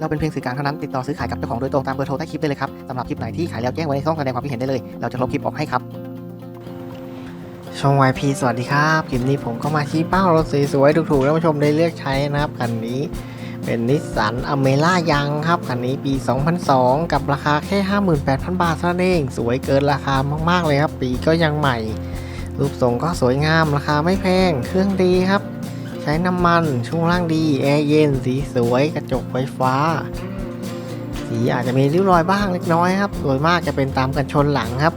เราเป็นเพียงสื่อกลางเท่านั้นติดต่อซื้อขายกับเจ้าของโดยตรงตามเบอร์โทรใต้คลิปได้เลยครับสำหรับคลิปไหนที่ขายแล้วแจ้งไว้ในช่องแสดงความคิดเห็นได้เลย เราจะลบคลิปออกให้ครับช่อง YP สวัสดีครับคลิปนี้ผมก็มาชี้เป้ารถสวยๆถูกๆท่านผู้ชมได้เลือกใช้นะครับคันนี้เป็นนิสสันอเมร่ายังครับคันนี้ปี 2002 กับราคาแค่ 58,000 บาทเท่านั้นเอง สวยเกินราคามากๆเลยครับ ปีก็ยังใหม่ รูปทรงก็สวยงามราคาไม่แพง เครื่องดีครับ ใช้น้ำมัน ช่วงล่างดี แอร์เย็น สีสวย กระจกไฟฟ้า สีอาจจะมีริ้วรอยบ้างเล็กน้อยครับโดยมากจะเป็นตามกันชนหลังครับ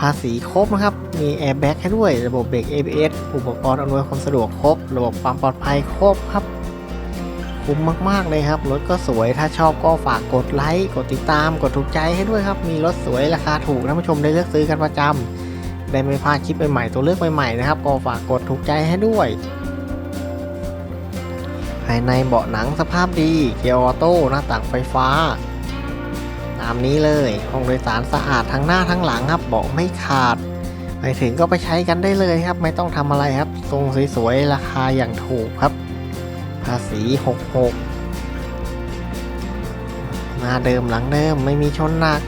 ภาษีครบนะครับ มีแอร์แบ็กให้ด้วย ระบบเบรก ABS อุปกรณ์อำนวยความสะดวกครบ ระบบความปลอดภัยครบครับ คุ้มมากๆเลยครับ รถก็สวย ถ้าชอบก็ฝากกดไลค์ กดติดตาม กดถูกใจให้ด้วยครับ มีรถสวยราคาถูกท่านผู้ชมได้เลือกซื้อกันประจำได้ไม่พลาดคลิปใหม่ๆ ตัวเลือกใหม่ๆนะครับ ก็ฝากกดถูกใจให้ด้วยายในเบาะหนังสภาพดี เกียร์ออโต้หน้าต่างไฟฟ้า ตามนี้เลยห้องโดยสารสะอาดทั้งหน้าทั้งหลังครับเบาะไม่ขาด ไปถึงก็ไปใช้กันได้เลยครับ ไม่ต้องทำอะไรครับ ทรงสวยๆ ราคาอย่างถูกครับ ภาษี 66หน้าเดิมหลังเดิมไม่มีชนหนัก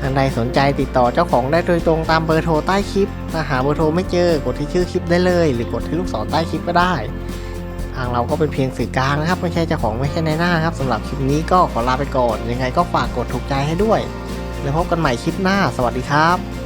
ท่านใดสนใจติดต่อเจ้าของได้โดยตรงตามเบอร์โทรใต้คลิป ถ้าหาเบอร์โทรไม่เจอกดที่ชื่อคลิปได้เลย หรือกดที่ลูกศรใต้คลิปก็ได้ ทางเราก็เป็นเพียงสื่อกลางนะครับ ไม่ใช่เจ้าของไม่ใช่ในหน้าครับสำหรับคลิปนี้ก็ขอลาไปก่อน ยังไงก็ฝากกดถูกใจให้ด้วย แล้วพบกันใหม่คลิปหน้า สวัสดีครับ